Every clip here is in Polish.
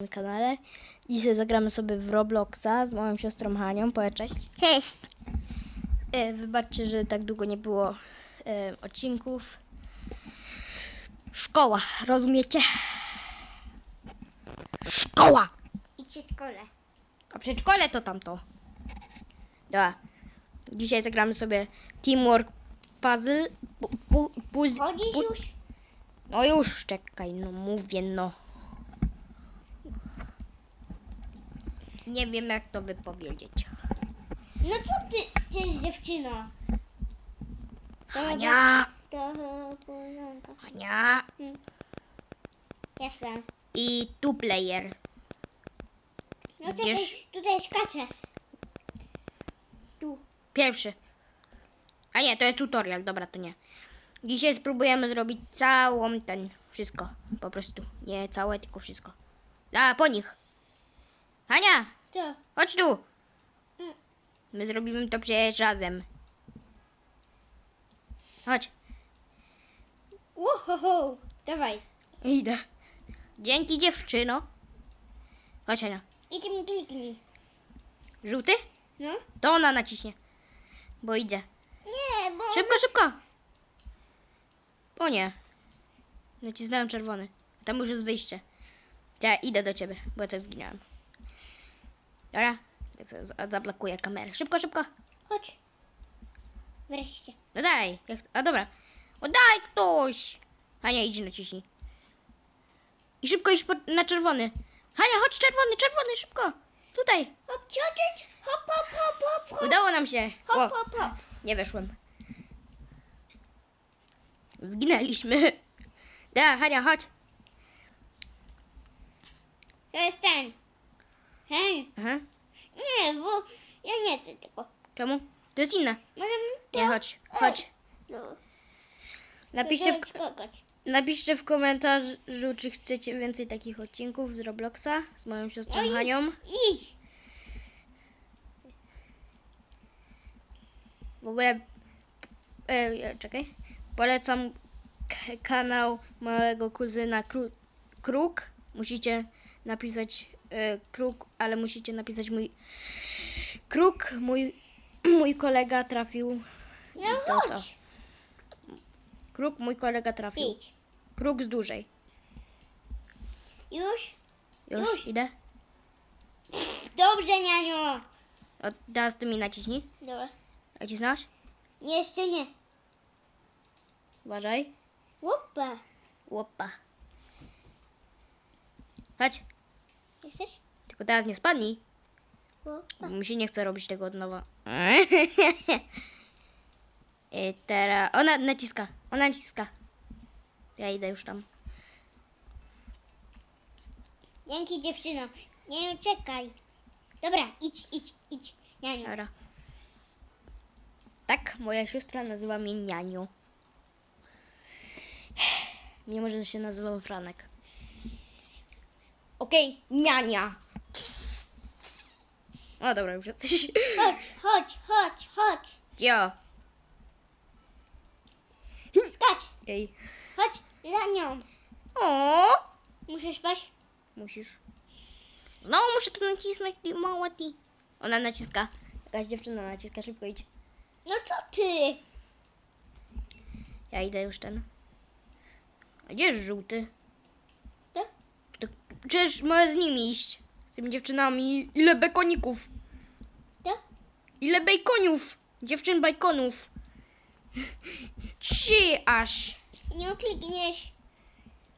moim kanale. Dzisiaj zagramy sobie w Robloxa z moją siostrą Hanią. Powiedz cześć. Cześć. E, wybaczcie, że tak długo nie było e, odcinków. Szkoła, rozumiecie? Szkoła! Idźcie w szkole. A przedszkole to tamto. Dobra. Dzisiaj zagramy sobie Teamwork Puzzle. Pu, pu, Chodzisz pu- już? No już, czekaj, no mówię, no. Nie wiem, jak to wypowiedzieć. No co ty, cześć dziewczyno. Hania, To koleżanka. Hania Jestem. i two player. No czekaj, tutaj skaczę. Tu. Pierwszy. A nie, to jest tutorial, dobra, to nie. Dzisiaj spróbujemy zrobić całą ten, wszystko, po prostu. Nie całe, tylko wszystko. A, po nich. Hania, Co? chodź tu. Mm. My zrobimy to przecież razem. Chodź. Uhoho. Dawaj. Idę. Dzięki dziewczyno. Chodź Hania. Idź mi kliknij. Żółty? No. To ona naciśnie. Bo idzie. Nie, bo... Szybko, szybko. O nie. Nacisnąłem czerwony. Tam już jest wyjście. Ja idę do ciebie, bo ja też zginąłem. Dobra. Zablokuję kamerę. Szybko, szybko. Chodź. Wreszcie. No daj. A dobra. O daj ktoś. Hania, idź naciśnij. I szybko idź po, na czerwony. Hania, chodź czerwony, czerwony, szybko. Tutaj. Ciocieć. Hop, hop, hop, hop, hop. Udało nam się. Hop, O, hop, hop. nie weszłem. Zginęliśmy. Da, Hania, chodź. To jest ten. Ten. Aha. Nie, bo ja nie chcę tego. Czemu? To jest inne. Możemy to... Nie, chodź, chodź. No. Napiszcie w, skakać. napiszcie w komentarzu, czy chcecie więcej takich odcinków z Robloxa z moją siostrą No idź, Hanią. Idź. W ogóle, e, e, czekaj, polecam kanał małego kuzyna Kru, Kruk. Musicie napisać e, Kruk, ale musicie napisać mój Kruk, mój, mój kolega trafił. No to, to. chodź. Kruk, mój kolega trafił. Idź. Kruk z dużej. Już? Już, Już. idę. Dobrze, nianiu. O, teraz ty mi naciśnij. Dobra. Nacisnąłeś? Nie, jeszcze nie. Uważaj. Łopa. Łopa. Chodź. Jesteś? Tylko teraz nie spadnij. Łopa. Bo mi się nie chce robić tego od nowa. I teraz... Ona naciska. Ona naciska. Ja idę już tam. Dzięki, dziewczyno. Nie czekaj. Dobra, idź, idź, idź. Nianiu. Dobra. Tak, moja siostra nazywa mnie Nianiu. Mimo, że się nazywam Franek. Okej, Niania. O, dobra, już jesteś. Chodź, chodź, chodź, chodź. Jo. Skacz. Ej. Chodź za nią. O, Muszę spać? musisz. Znowu muszę tu nacisnąć, ty mała ty. Ona naciska. Jakaś dziewczyna naciska, szybko idź. No co ty? Ja idę już ten. A gdzie jest żółty? Przecież mogę z nimi iść. Z tymi dziewczynami. Ile bekoników. To? Ile bejkoniów. Dziewczyn bajkonów. Trzy aż. Nie klikniesz.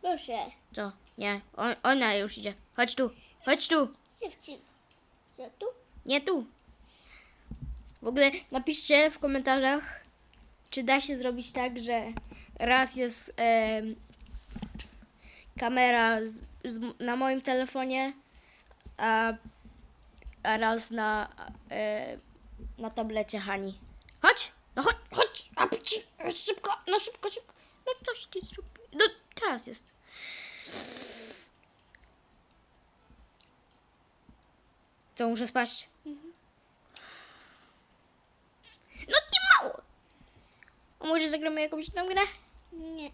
Proszę. Co? Nie, on, ona już idzie. Chodź tu. Chodź tu. Dziewczyno. Co tu? Nie tu. W ogóle napiszcie w komentarzach, czy da się zrobić tak, że raz jest em, kamera z, z, na moim telefonie, a, a raz na, e, na tablecie Hani. Chodź! No chodź, chodź! A, pci- szybko, no szybko, szybko. No coś ty zrobił. No teraz jest. Co, muszę spaść? No ty mało! A może zagramy jakąś tam grę? Nie.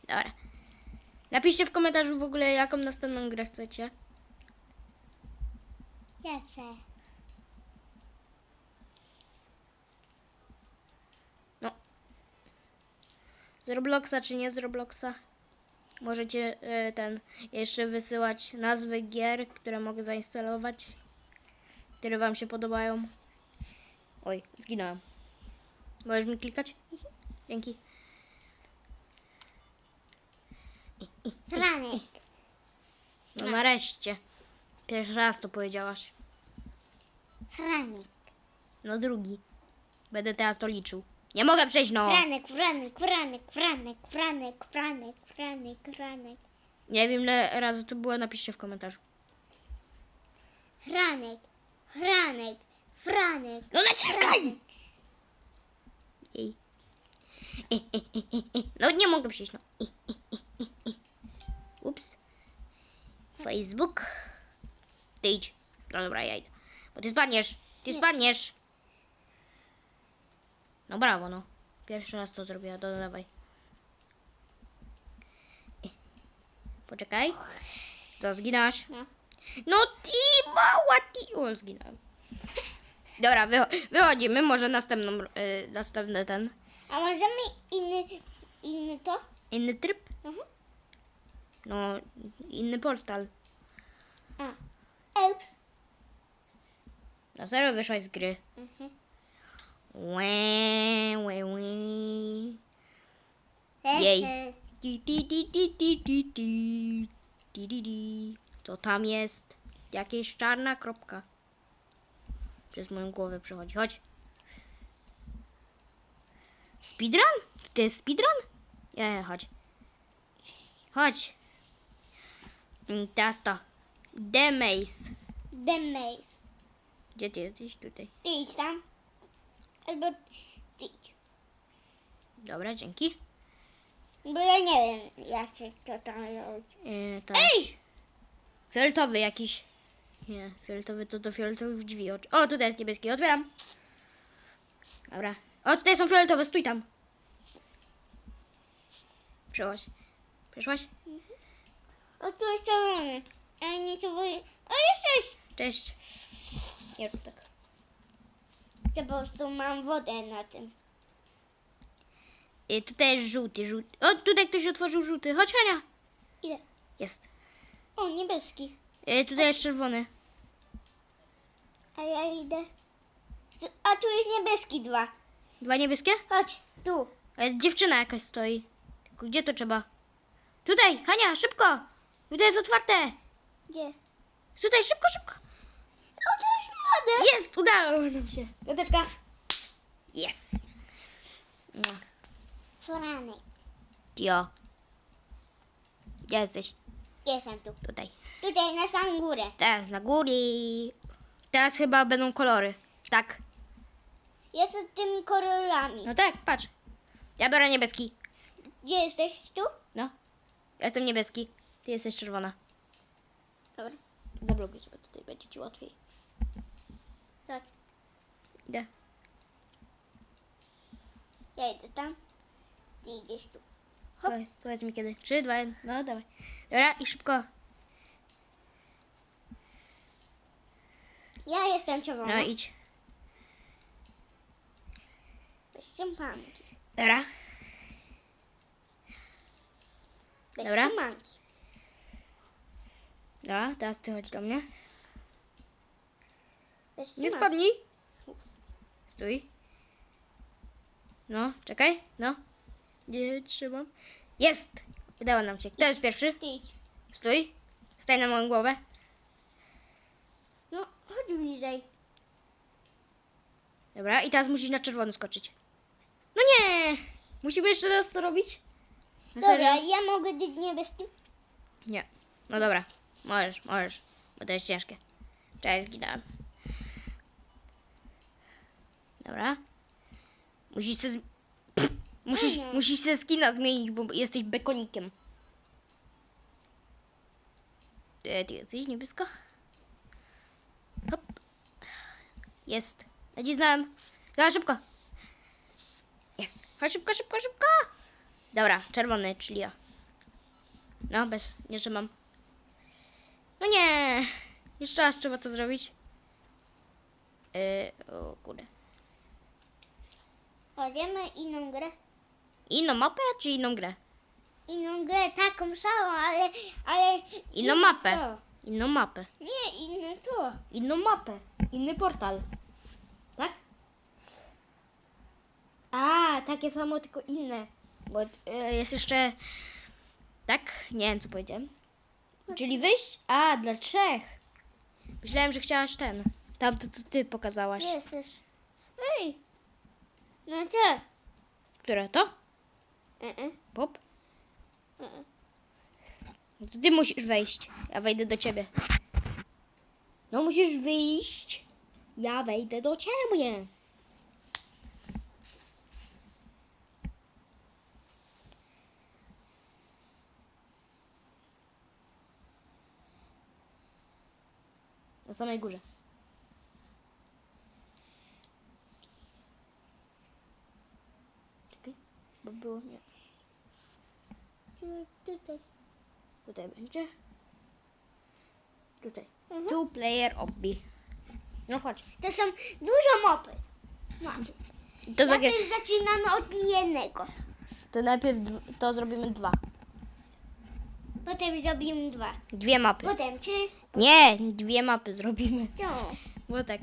Dobra. Napiszcie w komentarzu w ogóle, jaką następną grę chcecie. Ja chcę. Z Robloxa czy nie z Robloxa? Możecie e, ten jeszcze wysyłać nazwy gier, które mogę zainstalować, które wam się podobają. Oj, zginąłem. Możesz mi klikać? Dzięki. Franek. No nareszcie. Pierwszy raz to powiedziałaś. Franek. No drugi. Będę teraz to liczył. Nie mogę przejść, no. Franek, Franek, Franek, Franek, Franek, Franek, Franek, Franek. Nie wiem ile razy to było, napiszcie w komentarzu. Franek, Franek, Franek. No naciskaj! Ej. E, e, e. No nie mogę przyjść, no. E, e, e, e, e. Facebook. Ty idź. No dobra, ja idę. Bo ty spadniesz. Ty spadniesz. No brawo, no. Pierwszy raz to zrobiła. Do, dawaj. Poczekaj. Co, zginasz? No. No ty mała ty... O, zginąłem. Dobra, wycho- wychodzimy. Może następną, y, następny ten, A możemy inny, inny to? inny tryb? Mhm. No, inny portal. A. Ups. Na serio wyszłaś z gry. Mhm. Łe, łe, łe. Jej. Ti, ti, ti, ti, ti, ti, ti. Ti, ti, ti. Co tam jest? Jakieś czarna kropka. Przez moją głowę przechodzi. Chodź. Speedrun? To jest speedrun? Nie, chodź. Chodź. Mm, Teraz to. The Maze. The Maze. Gdzie ty jesteś? Tutaj. Ty idź tam. Albo ty idź. Dobra, dzięki. Bo ja nie wiem, jak się to tam robić. Yy, to Ej! Fioletowy jakiś. Nie, fioletowy to do fioletowych drzwi. O, tutaj jest niebieski. Otwieram. Dobra. O, tutaj są fioletowe. Stój tam. Przeszłaś. Przeszłaś? O, tu jest czerwony. A nie bo... O, jesteś! Cześć. Nie rób tak. Ja po prostu mam wodę na tym. Yy, tutaj jest żółty, żółty. O, tutaj ktoś otworzył żółty. Chodź, Hania. Ile? Jest. O, niebieski. Yy, tutaj jest czerwony. A ja idę. Tu- A tu jest niebieski dwa. Dwa niebieskie? Chodź, tu. Ale dziewczyna jakaś stoi. Tylko gdzie to trzeba? Tutaj, Hania, szybko! Tutaj jest otwarte! Gdzie? Tutaj, szybko, szybko! O, to jest wodę. Jest! Udało nam się. Piąteczka. Jest. No. Franek. Jo. Gdzie jesteś? Jestem tu. Tutaj. Tutaj na samą górę. Teraz na góry. Teraz chyba będą kolory. Tak. Jestem tymi kolorami. No tak, patrz. Ja biorę niebieski. Gdzie jesteś? Tu? No. Ja jestem niebieski. Ty jesteś czerwona. Dobra. Zablokuj sobie tutaj, będzie ci łatwiej. Tak. Idę. Ja idę tam. Ty idziesz tu. Hop. Powiedz mi kiedy. Trzy, dwa, jeden. No dawaj. Dobra i szybko. Ja jestem czerwona. No idź. Weźcie manki. Dobra. Dobra. manki. Dobra, teraz ty chodź do mnie. Nie spadnij. Stój. No, czekaj. No. Nie trzymam. Jest! Udało nam się. Kto jest pierwszy? Ty idź. Stój. Staj na moją głowę. No, chodź bliżej. Dobra, i teraz musisz na czerwony skoczyć. No nie! Musimy jeszcze raz to robić? Na Dobra, serio? ja mogę być niebieskim? Nie. No dobra. Możesz, możesz. Bo to jest ciężkie. Cześć, zginąłem. Dobra. Musisz se... Z... Musisz, musisz se skina zmienić, bo jesteś bekonikiem. E, ty jesteś niebieska? Hop. Jest. Nacisnąłem. Dobra, szybko. Jest. Chodź szybko, szybko, szybko. Dobra, czerwony, czyli ja. No, bez, nie trzymam. No nie. Jeszcze raz trzeba to zrobić. E, o kurde. Chodzimy inną grę. Inną mapę czy inną grę? Inną grę, taką samą, ale... ale Inną mapę. To. Inną mapę. Nie, inne to. Inną mapę. Inny portal. Tak? A, takie samo, tylko inne. Bo e, jest jeszcze. Tak? Nie wiem, co powiedziałem. Czyli wyjść? A, dla trzech. Myślałem, że chciałaś ten. Tam to, co ty pokazałaś. Jesteś. Ej. No co? Które to? Uh-uh. Pop? Uh-uh. No to ty musisz wejść. Ja wejdę do ciebie. No musisz wyjść. Ja wejdę do ciebie. Samej górze. Czekaj, bo było nie. Tu, tutaj. Tutaj będzie. Tutaj. Mhm. Two player obby. No chodź. To są dużo mopy. Mopy. To, zagra- Najpierw zaczynamy od jednego. to najpierw dw- to zrobimy dwa. Potem zrobimy dwa. Dwie mapy. Potem trzy. Nie, dwie mapy zrobimy. Co? Bo tak.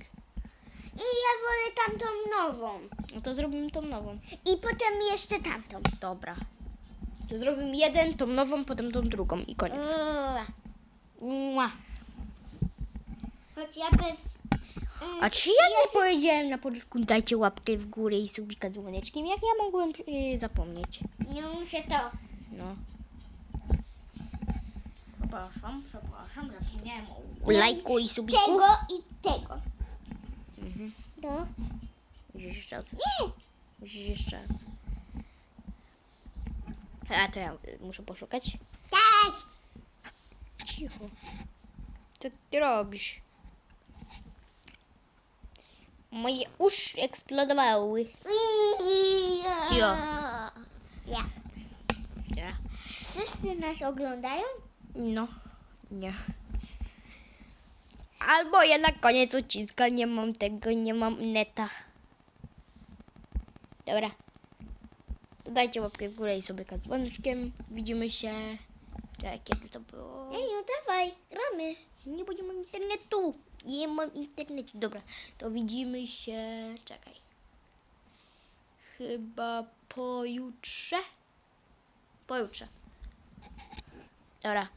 I ja wolę tamtą nową. No to zrobimy tą nową. I potem jeszcze tamtą. Dobra. To zrobimy jeden, tą nową, potem tą drugą i koniec. Uuu. Mua. Choć ja bez... Mm, A czy ja nie powiedziałem na początku dajcie łapkę w górę i subika dzwoneczkiem? Jak ja mogłem yy, zapomnieć? Nie muszę to. No. Przepraszam, przepraszam, zapomniałem o lajku i subiku. Tego i tego. Mhm. No. Musisz jeszcze raz. Nie. Musisz jeszcze raz. A to ja muszę poszukać. Cześć. Cicho. Co ty robisz? Moje uszy eksplodowały. Cio. Ja. Ja. Wszyscy nas oglądają? No, nie. Albo ja na koniec odcinka nie mam tego, nie mam neta. Dobra. To dajcie łapkę w górę i sobie z dzwoneczkiem. Widzimy się. Czekaj, kiedy to było? Ej, no dawaj, gramy. Nie, nie mam internetu. Nie mam internetu. Dobra, to widzimy się. Czekaj. Chyba pojutrze. Pojutrze. Dobra.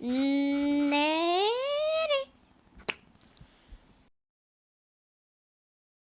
Nere.